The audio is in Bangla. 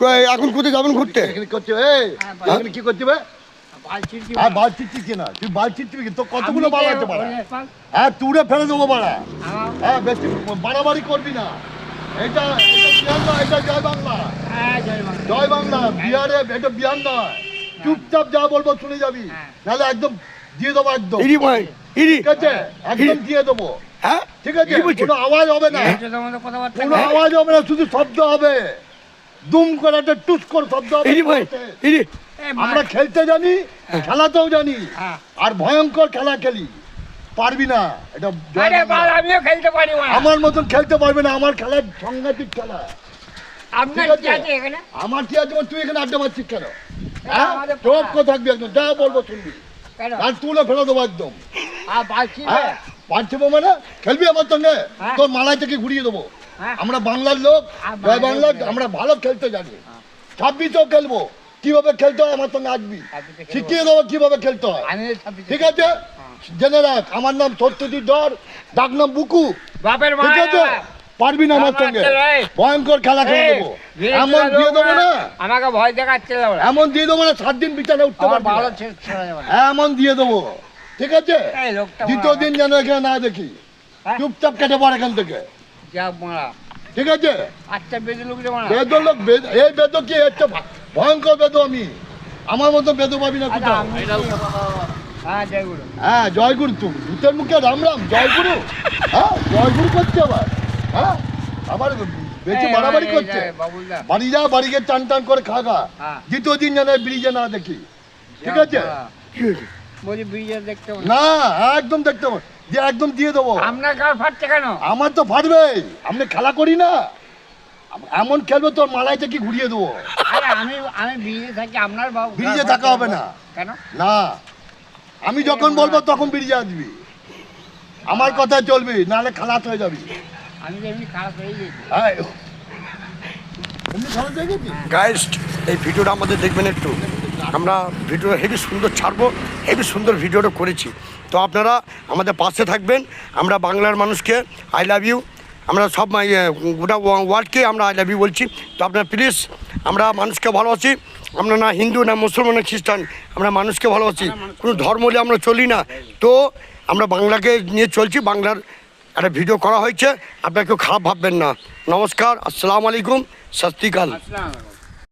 কই, এখন কোথায় যাবেন ঘুরতে? এখানে এখানে কি করছে বে আর বাল চিটচিস না? তুই বাল চিটচিবি কি? কতগুলো বাল আছে বাড়া? হ্যাঁ তুড়ে ফেলে দেবো বাড়া। হ্যাঁ। বেশি বাড়াবাড়ি করবি না। এটা এটা বিহার নয় এটা জয় বাংলা। জয় বাংলা। বিহারে এটা বিহার নয় চুপচাপ যা বলব শুনে যাবি। নাহলে একদম দিয়ে দেবো একদম। ইরি ভাই ইরি। ঠিক আছে? একদম দিয়ে দেবো। হ্যাঁ? ঠিক আছে? কোনো আওয়াজ হবে না। কোনো আওয়াজ হবে না শুধু শব্দ হবে। দুম করে একটা টুস করে শব্দ ইরি ভাই ইরি। আমরা খেলতে জানি খেলাতেও জানি আর ভয়ঙ্কর খেলা খেলি। পারবি না এটা। আমিও খেলতে পারি না। আমার মতন খেলতে পারবে না আমার খেলার সাংঘাতিক খেলা। আমার কি আছে? তুই এখানে আড্ডা মারছিস কেন? হ্যাঁ? চোখ থাকবি একদম? যা বলব শুনবি। আর তুলে ফেলে দেবো একদম। বালছি হ্যাঁ? মানে? খেলবি আমার সঙ্গে? হ্যাঁ। তোর মালাই থেকে ঘুরিয়ে দেবো। হ্যাঁ। আমরা বাংলার লোক জয় বাংলার আমরা ভালো খেলতে জানি ছাব্বিশেও খেলব। কীভাবে খেলতে হয় আমার সঙ্গে আসবি? শিখিয়ে দেবো কীভাবে খেলতে হয়। ঠিক আছে? জেনে রাখ আমার নাম সত্যজিৎ ধর ডাক নাম বুকু। ঠিক আছে? পারবি না আমার সঙ্গে? ভয়ঙ্কর খেলা খেলে দেবো এমন দিয়ে দেবো না। আমাকে ভয় দেখাচ্ছে এমন দিয়ে দেবো না সাত দিন বিছানা উঠতে পারবি। এমন দিয়ে দেবো। ঠিক আছে? দ্বিতীয় দিন যেন এখানে না দেখি। হ্যাঁ? চুপচাপ কেটে পড় এখান থেকে। যা মারা। ঠিক আছে? আচ্ছা বেঁধে লোক বেদ লোক বেদ- এই বেদ কি? ভয়ঙ্কর বেদ আমি। আমার মতো বেদ পাবি না আচ্ছা, কোথাও। হ্যাঁ জয় গুরু। হ্যাঁ জয়গুরু তুমি ভূতের মুখে রাম রাম জয়গুরু হ্যাঁ জয়গুরু করছে আবার। হ্যাঁ আবার এই, এই, করছে। বাড়ি যা বাড়ি গিয়ে টান টান করে খাগা হ্যাঁ। দ্বিতীয় দিন যেন ব্রিজে না দেখি। ঠিক আছে? মারা। না। একদম দেখতে হবে যে একদম দিয়ে দেবো। আপনার গাল ফাটছে কেন? আমার তো ফাটবে। আমি খেলা করি না? এমন খেলবে তোর মালাই থেকে ঘুরিয়ে দেবো। আরে আমি আমি ব্রিজে থাকি আপনার বাবু ব্রিজে থাকা হবে না। কেন? না। আমি যখন বলব তখন ব্রিজে আসবি। আমার কথা চলবি নাহলে খালাস হয়ে যাবি। আমি এমনি খারাপ হয়ে গেছি হ্যাঁ। এমনি খালাস হয়ে গেছিস? গাইস এই ভিডিওটা আমাদের দেখবেন একটু। আমরা ভিডিও হেভি সুন্দর ছাড়বো হেভি সুন্দর ভিডিওটা করেছি। তো আপনারা আমাদের পাশে থাকবেন। আমরা বাংলার মানুষকে আই লাভ ইউ আমরা সব ইয়ে, গোটা ওয়ার্ল্ডকে আমরা আই লাভ ইউ বলছি। তো আপনারা প্লিজ আমরা মানুষকে ভালোবাসি আমরা না হিন্দু না মুসলমান না খ্রিস্টান আমরা মানুষকে ভালোবাসি কোনো ধর্ম নিয়ে আমরা চলি না। তো আমরা বাংলাকে নিয়ে চলছি। বাংলার একটা ভিডিও করা হয়েছে। আপনারা কেউ খারাপ ভাববেন না। নমস্কার আসসালামু আলাইকুম আসসালাম